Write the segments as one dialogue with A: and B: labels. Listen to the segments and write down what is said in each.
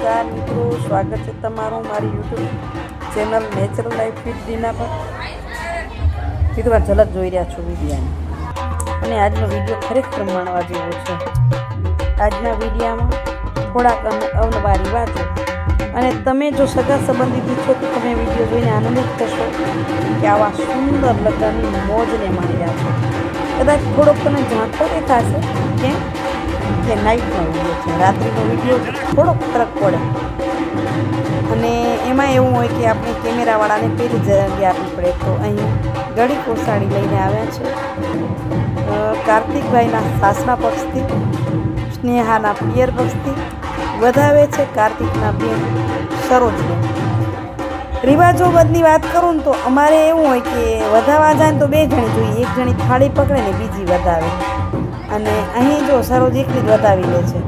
A: નમસ્કાર મિત્રો, સ્વાગત છે તમારું મારી YouTube channel natural life with Dina પર. કીધું ઝલક જોઈ રહ્યા છો વિડીયાની અને આજનો વીડિયો ખરેખર માણવા જેવો છે. આજના વિડીયામાં થોડાક અમે અવનવા રિવાજો. અને તમે જો સગા સંબંધી છો તો તમે વીડિયો જોઈને આનંદિત થશો કે આવા સુંદર લગ્નની મોજને માણી રહ્યા છો. કદાચ થોડોક તમે જાણતો દેખાશે કેમ કે નાઇટનો વીડિયો છે રાત્રિનો વીડિયો થોડોક ફરક પડે. અને એમાં એવું હોય કે આપણે કેમેરાવાળાને પેલી જગ્યા આપવી પડે. તો અહીં ગળી કોસાડી લઈને આવ્યા છે. કાર્તિકભાઈના સાસના પક્ષથી, સ્નેહાના પિયર પક્ષથી, વધાવે છે કાર્તિકના બેન સરોજને. રિવાજો બદની વાત કરું ને તો અમારે એવું હોય કે વધાવા જાય તો બે જણી જોઈએ. એક જણી થાળી પકડે ને બીજી વધાવે. અને અહીં જો સરોજ એકલી જ બતાવી લે છે.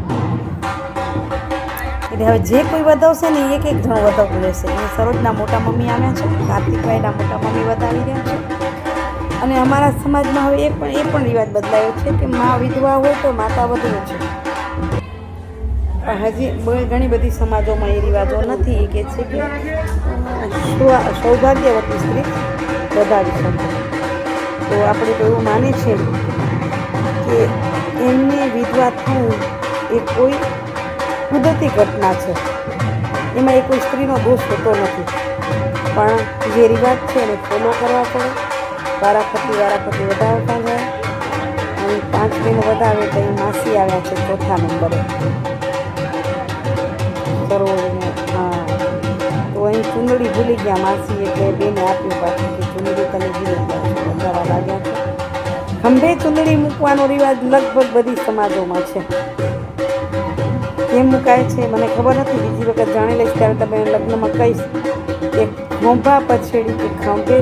A: એટલે હવે જે કોઈ વધાવશે ને એક એક જણ વધાવતું રહેશે. એ સરોજના મોટા મમ્મી આવ્યા છે, કાર્તિકભાઈના મોટા મમ્મી વધાવી રહ્યા છે. અને અમારા સમાજમાં હવે એ પણ એ પણ રિવાજ બદલાયો છે કે મા વિધવા હોય તો માતા વધુ છે. પણ હજી ઘણી બધી સમાજોમાં એ રિવાજો નથી. કે છે કે સૌભાગ્યવતી સ્ત્રી વધાવી શકે. તો આપણે તો એવું માને છે કે એમને વિધવા થવું એ કોઈ કુદરતી ઘટના છે. એમાં એ કોઈ સ્ત્રીનો દોષ હોતો નથી. પણ જે રિવાજ છે એને ફોલો કરવા પડે. વારાફરતી વારાફરતી વધારતા જાય. અને પાંચ બહેનો વધારે તો અહીં માસી આવ્યા છે ચોથા નંબરે. સરોવરને તો અહીં ચૂંદડી ભૂલી ગયા માસી એટલે બેને આપ્યું પાછું કે ચૂંદડી તને ભૂલી ગયા વધારવા લાગ્યા છે. ખંભે ચૂંદડી મૂકવાનો રિવાજ લગભગ બધી સમાજોમાં છે. કેમ મુકાય છે મને ખબર નથી. બીજી વખત જાણી લઈશ ત્યારે તમે લગ્નમાં કહીશ કે ખોંભા પછેડી કે ખંભે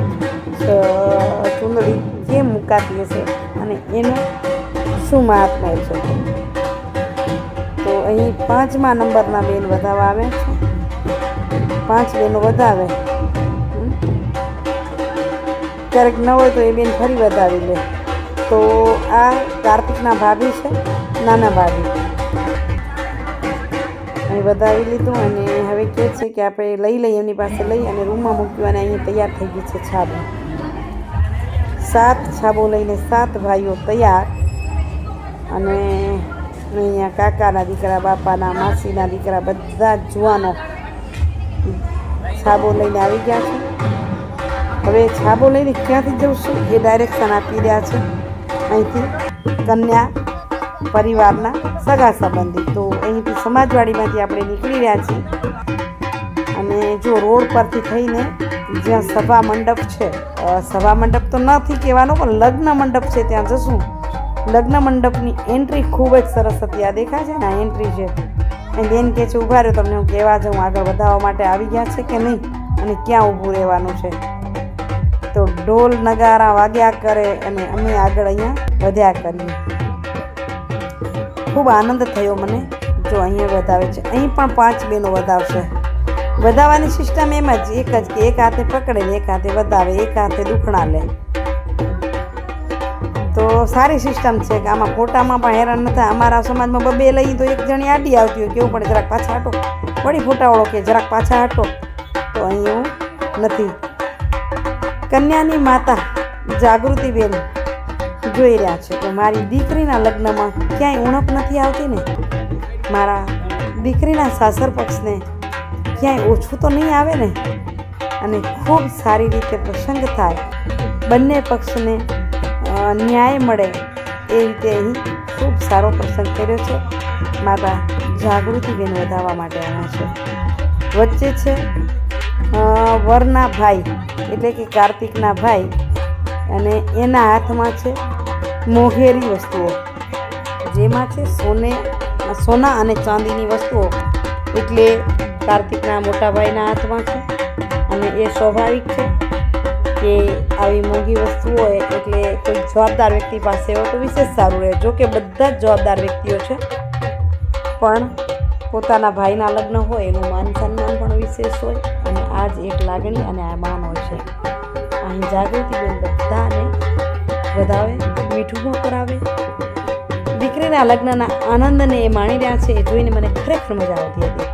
A: ચૂંદડી કેમ મુકાતી હશે અને એનું શું મહાત્મા છે? તો અહીં પાંચમા નંબરના બેન વધાવા આવે છે. પાંચ બેનો વધાવે. ક્યારેક ન હોય તો એ બેન ફરી વધાવી લે. તો આ કાર્તિકના ભાભી છે, નાના ભાભી. અહીં વધાવી લીધું અને હવે કહે છે કે આપણે લઈ લઈએ, એમની પાસે લઈ અને રૂમમાં મૂક્યું અને અહીં તૈયાર થઈ ગઈ છે છાબો. સાત છાબો લઈને સાત ભાઈઓ તૈયાર. અને અહીંયા કાકાના દીકરા, બાપાના, માસીના દીકરા, બધા જ જુવાનો છાબો લઈને આવી ગયા છે. હવે છાબો લઈને ક્યાંથી જવશું એ ડાયરેક્શન આપી રહ્યા છે. અહીંથી કન્યા પરિવારના સગા સંબંધી. તો અહીંથી સમાજવાડીમાંથી આપણે નીકળી રહ્યા છીએ. અને જો રોડ પરથી થઈને જ્યાં સભા મંડપ છે સભા મંડપ તો નથી કહેવાનો, પણ લગ્ન મંડપ છે ત્યાં જશું. લગ્ન મંડપની એન્ટ્રી ખૂબ જ સરસ હતી. આ દેખાય છે ને? એન્ટ્રી છે. અને બેન કહે છે ઊભા રહ્યો તમને હું કહેવા જાઉં. આગળ વધારવા માટે આવી ગયા છે કે નહીં? અને ક્યાં ઊભું રહેવાનું છે? ઢોલ નગારા વાગ્યા કરે અને અમે આગળ અહીંયા વધ્યા કરીએ. ખૂબ આનંદ થયો મને જો અહીંયા વધાવે છે. અહીં પણ પાંચ બેનો વધાવશે. વધાવવાની સિસ્ટમ એમ જ, એક જ કે એક હાથે પકડે એક હાથે વધાવે, એક હાથે દુખણા લે. તો સારી સિસ્ટમ છે કે આમાં ફોટામાં પણ હેરાન નથી અમારા સમાજમાં બબે લઈ તો એક જણી આડી આવતી હોય, કેવું પડે? જરાક પાછા હટો. વળી ફોટાવાળો કે જરાક પાછા હટો. તો અહીં એવું નથી. કન્યાની માતા જાગૃતિબેન જોઈ રહ્યા છે કે મારી દીકરીના લગ્નમાં ક્યાંય ઉણપ નથી આવતી ને? મારા દીકરીના સાસર પક્ષને ક્યાંય ઓછું તો નહીં આવે ને? અને ખૂબ સારી રીતે પ્રસંગ થાય. બંને પક્ષને ન્યાય મળે એ રીતે અહીં ખૂબ સારો પ્રસંગ કર્યો છે. માતા જાગૃતિબેન વધારવા માટે આવ્યા છે. વચ્ચે છે વરના ભાઈ, એટલે કે કાર્તિકના ભાઈ, અને એના હાથમાં છે મોઘેરી વસ્તુઓ. જેમાં છે સોને, સોના અને ચાંદીની વસ્તુઓ. એટલે કાર્તિકના મોટા ભાઈના હાથમાં છે, અને એ સ્વાભાવિક છે કે આવી મોંઘી વસ્તુઓ હોય એટલે કોઈ જવાબદાર વ્યક્તિ પાસે હોય તો વિશેષ સારું રહે. જો કે બધા જ જવાબદાર વ્યક્તિઓ છે, પણ પોતાના ભાઈના લગ્ન હોય, એનું માન સન્માન પણ વિશેષ હોય. આ જ એક લાગણી અને આ માન હોય છે. અહીં જાગૃતિબેન બધાને વધાવે મીઠું કરાવે? દીકરીના લગ્નના આનંદને એ માણી રહ્યા છે એ જોઈને મને ખરેખર મજા આવતી હતી.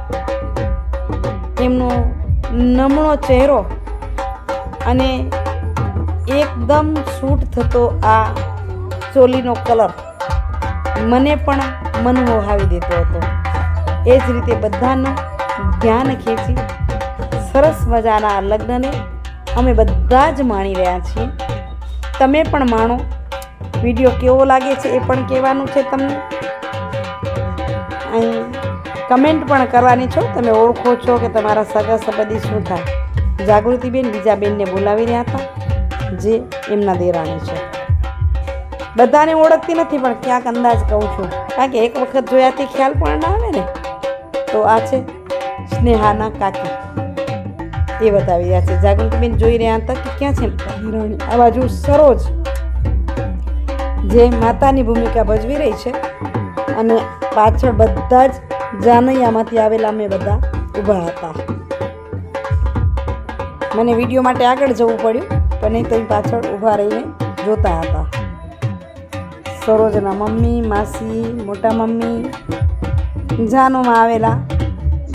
A: એમનો નમણો ચહેરો અને એકદમ સૂટ થતો આ ચોલીનો કલર મને પણ મન મોહાવી દેતો હતો. એ જ રીતે બધાનું ધ્યાન ખેંચી સરસ મજાના લગ્નને અમે બધા જ માણી રહ્યા છીએ. તમે પણ માણો. વીડિયો કેવો લાગે છે એ પણ કહેવાનું છે તમને. અહીં કમેન્ટ પણ કરવાની છો. તમે ઓળખો છો કે તમારા સગા સંબંધી શું થાય. જાગૃતિબેન બીજા બેનને બોલાવી રહ્યા હતા, જે એમના દેરાણી છે. બધાને ઓળખતી નથી, પણ ક્યાંક અંદાજ કહું છું. કારણ કે એક વખત જોયાથી ખ્યાલ પણ ના આવે ને. તો આ છે સ્નેહાના કાકી. એ બતાવી રહ્યા છે. જાગૃતિબેન જોઈ રહ્યા હતા કે ક્યાં છે હિરોઈન? આ બાજુ સરોજ જે માતાની ભૂમિકા ભજવી રહી છે અને પાછળ બધા જ જાનૈયામાંથી આવેલા અમે બધા ઊભા હતા. મને વીડિયો માટે આગળ જવું પડ્યું, પણ નહીં તો પાછળ ઊભા રહીને જોતા હતા. સરોજના મમ્મી, માસી, મોટા મમ્મી, જાનોમાં આવેલા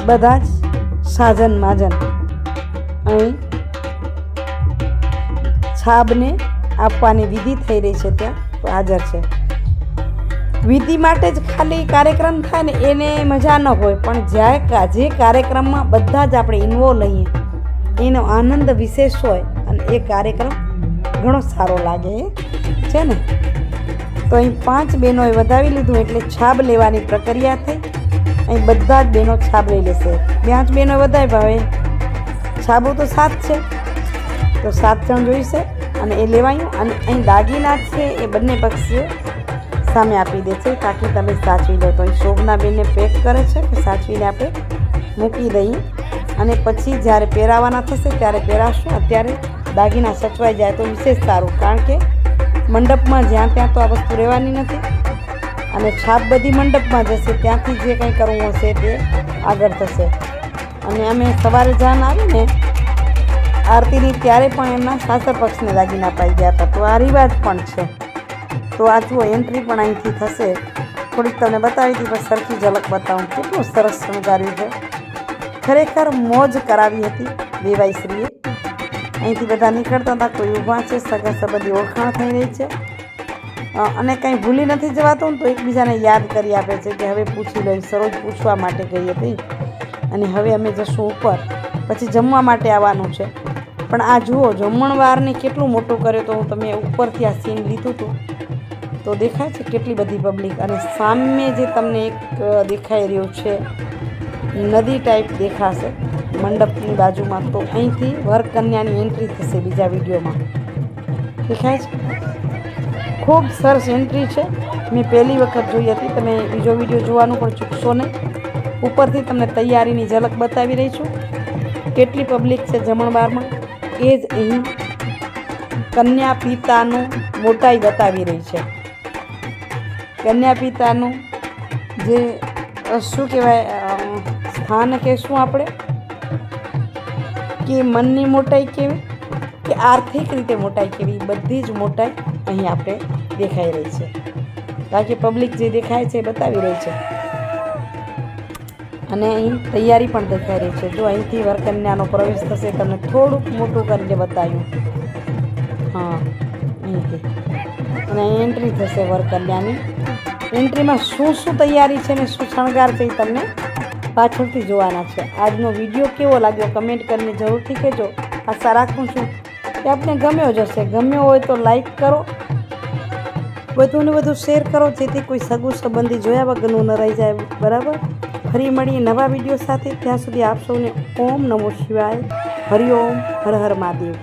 A: બધા જ સાજન માજન અહીં છાબને આપવાની વિધિ થઈ રહી છે ત્યાં. હાજર છે. વિધિ માટે જ ખાલી કાર્યક્રમ થાય ને એને મજા ન હોય, પણ જ્યારે જે કાર્યક્રમમાં બધા જ આપણે ઇન્વોલ્વ લઈએ એનો આનંદ વિશેષ હોય અને એ કાર્યક્રમ ઘણો સારો લાગે, છે ને? તો અહીં પાંચ બહેનોએ વધાવી લીધું એટલે છાબ લેવાની પ્રક્રિયા થઈ. અહીં બધા જ બહેનો છાબ લઈ લેશે. પાંચ બહેનો વધાવી હવે છાબો તો સાત છે. તો સાત જણ જોઈશે અને એ લેવાયું અને અહીં દાગીના છે એ બંને પક્ષીઓ સામે આપી દે છે. તાકી તમે સાચવી લો. તો અહીં શોભના બેનને પેક કરે છે કે સાચવીને આપણે મૂકી દઈએ. અને પછી જ્યારે પહેરાવાના થશે ત્યારે પહેરાશું. અત્યારે દાગીના સચવાઈ જાય તો વિશેષ સારું. કારણ કે મંડપમાં જ્યાં ત્યાં તો આ વસ્તુ રહેવાની નથી. અને છાપ બધી મંડપમાં જશે. ત્યાંથી જે કંઈ કરવું હશે તે આગળ થશે. અને અમે સવારે જાન આવીને આરતીની ત્યારે પણ એમના સાસર પક્ષને દાગીના પાઈ ગયા હતા. તો આ રિવાજ પણ છે. તો આ જુઓ એન્ટ્રી પણ અહીંથી થશે. થોડીક તમને બતાવી હતી, પણ સરખી ઝલક બતાવું. કેટલું સરસ શણગાર્યું છે. ખરેખર મોજ કરાવી હતી દેવાઈશ્રીએ. અહીંથી બધા નીકળતા હતા, કોઈ ઊભા છે સગા સંબંધી ઓળખાણ થઈ રહી છે. અને કંઈ ભૂલી નથી જવાતું તો એકબીજાને યાદ કરી આપે છે કે હવે પૂછી લઈ સરોજ પૂછવા માટે ગઈ હતી. અને હવે અમે જશું ઉપર. પછી જમવા માટે આવવાનું છે. પણ આ જુઓ, જમણવારને કેટલું મોટું કર્યો તો હું તમે ઉપરથી આ સીન લીધું હતું. તો દેખાય છે કેટલી બધી પબ્લિક અને સામે જે તમને એક દેખાઈ રહ્યું છે નદી ટાઈપ દેખાશે. મંડપની બાજુમાં તો અહીંથી વરકન્યાની એન્ટ્રી થશે બીજા વિડીયોમાં. દેખાય છે? ખૂબ સરસ એન્ટ્રી છે. મેં પહેલી વખત જોઈ હતી. તમે બીજો વીડિયો જોવાનું પણ ચૂકશો નહીં. ઉપરથી તમને તૈયારીની ઝલક બતાવી રહી છું. કેટલી પબ્લિક છે જમણવારમાં એ જ અહીં કન્યા પિતાનું મોટાઈ બતાવી રહી છે. કન્યા પિતાનું જે શું કહેવાય સ્થાન સ્થાન કહેશું આપણે? કે મનની મોટાઈ કેવી? કે આર્થિક રીતે મોટાઈ કેવી? બધી જ મોટાઈ અહીં આપણે દેખાઈ રહી છે. બાકી પબ્લિક જે દેખાય છે એ બતાવી રહી છે. અને અહીં તૈયારી પણ દેખાઈ રહી છે. જો અહીંથી વરકન્યાનો પ્રવેશ થશે, તમને થોડુંક મોટું કરીને બતાવ્યું હા, અહીંથી. અને એન્ટ્રી થશે વરકન્યાની એન્ટ્રીમાં શું શું તૈયારી છે ને શું શણગાર છે તમને પાછળથી જોવાના છે. આજનો વીડિયો કેવો લાગ્યો કમેન્ટ કરીને જરૂરથી કહેજો. આશા રાખું છું કે આપને ગમ્યો જ હશે. ગમ્યો હોય તો લાઈક કરો. વધુને વધુ શેર કરો, જેથી કોઈ સગું સંબંધી જોયા વગરનું ન રહી જાય. બરાબર? ફરી મળીએ નવા વીડિયો સાથે. ત્યાં સુધી આપ સૌને ઓમ નમો શિવાય. હરિઓમ હર હર મહાદેવ.